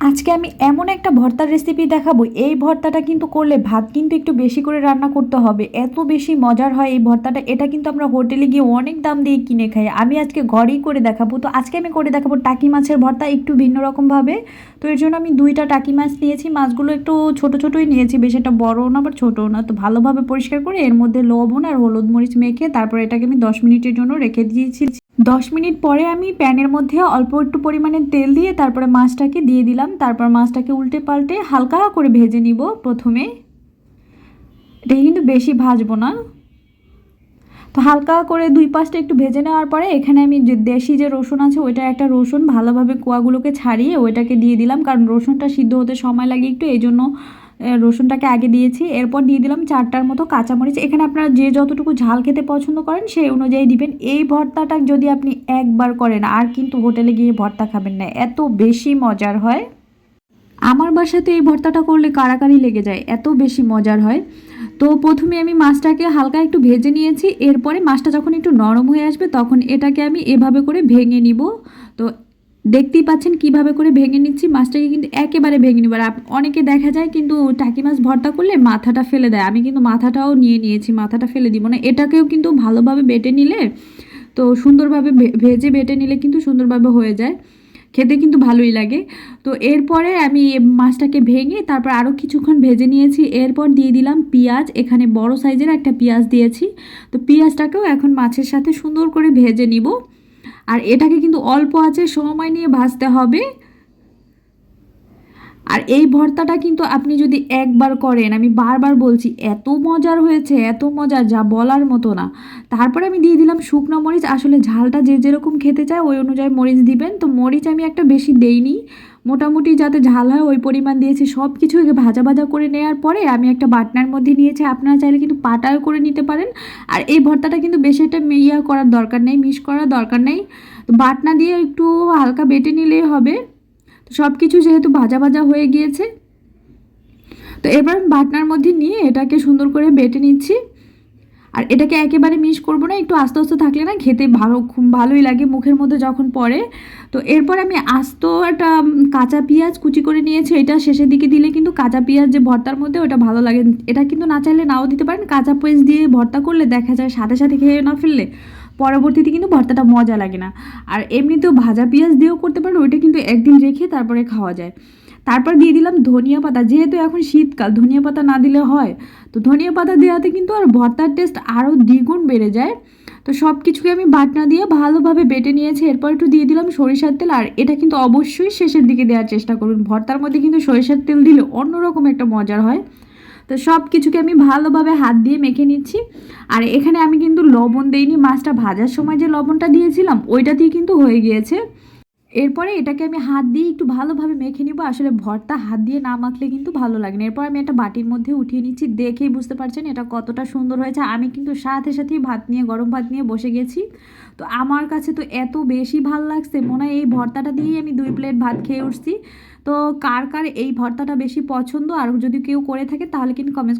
আজকে আমি এমন একটা ভর্তার রেসিপি দেখাবো। এই ভর্তাটা কিন্তু করলে ভাত কিন্তু একটু বেশি করে রান্না করতে হবে। এত বেশি মজার হয় এই ভর্তাটা, এটা কিন্তু আমরা হোটেলে গিয়ে অনেক দাম দিয়ে কিনে খাই। আমি আজকে ঘরেই করে দেখাবো। তো আজকে আমি করে দেখাবো টাকি মাছের ভর্তা একটু ভিন্ন রকমভাবে। তো এর জন্য আমি দুইটা টাকি মাছ নিয়েছি। মাছগুলো একটু ছোট ছোটোই নিয়েছি, বেশ একটা বড়ও না, আবার ছোটও না। তো ভালোভাবে পরিষ্কার করে এর মধ্যে লবণ আর হলুদ মরিচ মেখে তারপর এটাকে আমি দশ মিনিটের জন্য রেখে দিয়েছি। দশ মিনিট পরে আমি প্যানের মধ্যে অল্প একটু পরিমাণে তেল দিয়ে তারপরে মাছটাকে দিয়ে দিলাম। তারপর মাছটাকে উল্টে পাল্টে হালকা করে ভেজে নিব প্রথমে। এটাকে কিন্তু বেশি ভাজবো না। তো হালকা করে দুই পাশটা একটু ভেজে নেওয়ার পরে এখানে আমি যে দেশি যে রসুন আছে ওইটা একটা রসুন ভালোভাবে কোয়াগুলোকে ছাড়িয়ে ওইটাকে দিয়ে দিলাম। কারণ রসুনটা সিদ্ধ হতে সময় লাগে একটু এই জন্য রসুনটাকে আগে দিয়েছি, এরপর দিয়ে দিলাম চারটার মতো কাঁচামরিচ। এখানে আপনারা যে যতটুকু ঝাল খেতে পছন্দ করেন সেই অনুযায়ী দিবেন। এই ভর্তাটা যদি আপনি একবার করেন, আর কিন্তু হোটেলে গিয়ে ভর্তা খাবেন না, এত বেশি মজার হয়। আমার বাসাতে এই ভর্তাটা করলে কারাকারি লেগে যায়, এত বেশি মজার হয়। তো প্রথমে আমি মাছটাকে হালকা একটু ভেজে নিয়েছি, এরপরে মাছটা যখন একটু নরম হয়ে আসবে তখন এটাকে আমি এভাবে করে ভেঙে নিব। তো দেখতেই পাচ্ছেন কীভাবে করে ভেঙে নিচ্ছি, মাছটাকে কিন্তু একেবারে ভেঙে নিব। আর অনেকে দেখা যায় কিন্তু টাকি মাছ ভর্তা করলে মাথাটা ফেলে দেয়। আমি কিন্তু মাথাটাও নিয়ে নিয়েছি, মাথাটা ফেলে দিব না। এটাকেও কিন্তু ভালোভাবে বেটে নিলে, তো সুন্দরভাবে ভেজে বেটে নিলে কিন্তু সুন্দরভাবে হয়ে যায়। খেতে কিন্তু ভালোই লাগে। তো এরপরে আমি মাছটাকে ভেঙে তারপর আরও কিছুক্ষণ ভেজে নিয়েছি। এরপর দিয়ে দিলাম পেঁয়াজ। এখানে বড় সাইজের একটা পেঁয়াজ দিয়েছি। তো পেঁয়াজটাকেও এখন মাছের সাথে সুন্দর করে ভেজে নিব। আর এটাকে কিন্তু অল্প আছে, সময় নিয়ে ভাজতে হবে। আর এই ভর্তাটা কিন্তু আপনি যদি একবার করেন, আমি বারবার বলছি, এত মজার হয়েছে, এত মজার, যা বলার মতো না। তারপরে আমি দিয়ে দিলাম শুকনো মরিচ, আসলে ঝালটা যে যেরকম খেতে চায়, ওই অনুযায়ী মরিচ দিবেন। তো মরিচ আমি একটা বেশি দেইনি। মোটামুটি যাতে ঝাল হয়, ওই পরিমাণ দিয়েছি। সব কিছু ভাজা ভাজা করে নেওয়ার পরে আমি একটা বাটনার মধ্যে নিয়েছি। আপনারা চাইলে কিন্তু পাটাও করে নিতে পারেন। আর এই ভর্তাটা কিন্তু বেশি একটা ইয়া করার দরকার নেই, মিস করার দরকার নেই। তো বাটনা দিয়ে একটু হালকা বেটে নিলেই হবে। তো সব কিছু যেহেতু ভাজা ভাজা হয়ে গিয়েছে, তো এবার বাটনার মধ্যে নিয়ে এটাকে সুন্দর করে বেটে নিচ্ছি। আর এটাকে একেবারে মিস করব না, একটু আস্তে আস্তে থাকলে না খেতে ভালো, খুব ভালোই লাগে মুখের মধ্যে যখন পড়ে। তো এরপর আমি আস্ত একটা কাঁচা পেঁয়াজ কুচি করে নিয়েছি, এটা শেষের দিকে দিলে কিন্তু কাঁচা পেঁয়াজ যে ভর্তার মধ্যে ওটা ভালো লাগে। এটা কিন্তু না চাইলে নাও দিতে পারেন, কাঁচা পেঁয়াজ দিয়ে ভর্তা করলে দেখা যায় সাথে সাথে খেয়ে না ফেললে পরবর্তীতে কিন্তু ভর্তাটা মজা লাগে না। আর এমনিতেও ভাজা পেঁয়াজ দিয়েও করতে পারেন, ওইটা কিন্তু একদিন রেখে তারপরে খাওয়া যায়। তারপর দিয়ে দিলাম ধনিয়া পাতা। যেহেতু এখন শীতকাল, ধনিয়া পাতা না দিলে হয়। তো ধনিয়া পাতা দেওয়াতে কিন্তু আর ভর্তার টেস্ট আরও দ্বিগুণ বেড়ে যায়। তো সব কিছুকে আমি বাটনা দিয়ে ভালোভাবে বেটে নিয়েছি। এরপর একটু দিয়ে দিলাম সরিষার তেল। আর এটা কিন্তু অবশ্যই শেষের দিকে দেওয়ার চেষ্টা করুন ভর্তার মধ্যে কিন্তু সরিষার তেল দিলে অন্যরকম একটা মজার হয়। তো সব কিছুকে আমি ভালোভাবে হাত দিয়ে মেখে নিচ্ছি। আর এখানে আমি কিন্তু লবণ দেইনি। মাছটা ভাজার সময় যে লবণটা দিয়েছিলাম, ওইটা দিয়ে কিন্তু হয়ে গিয়েছে। এরপরে এটাকে আমি হাত দিয়ে একটু ভালোভাবে মেখে নিব। আসলে ভর্তা হাত দিয়ে না মাখলে কিন্তু ভালো লাগে না। এরপর আমি একটা বাটির মধ্যে উঠিয়ে নিচ্ছি, দেখেই বুঝতে পারছেন এটা কতটা সুন্দর হয়েছে। আমি কিন্তু সাথে সাথেই ভাত নিয়ে, গরম ভাত নিয়ে বসে গেছি। তো আমার কাছে তো এত বেশি ভালো লাগছে, মনে হয় এই ভর্তাটা দিয়েই আমি দুই প্লেট ভাত খেয়ে উঠছি। তো কার কার এই ভর্তাটা বেশি পছন্দ, আর যদি কেউ করে থাকে তাহলে কিন্তু কমেন্টস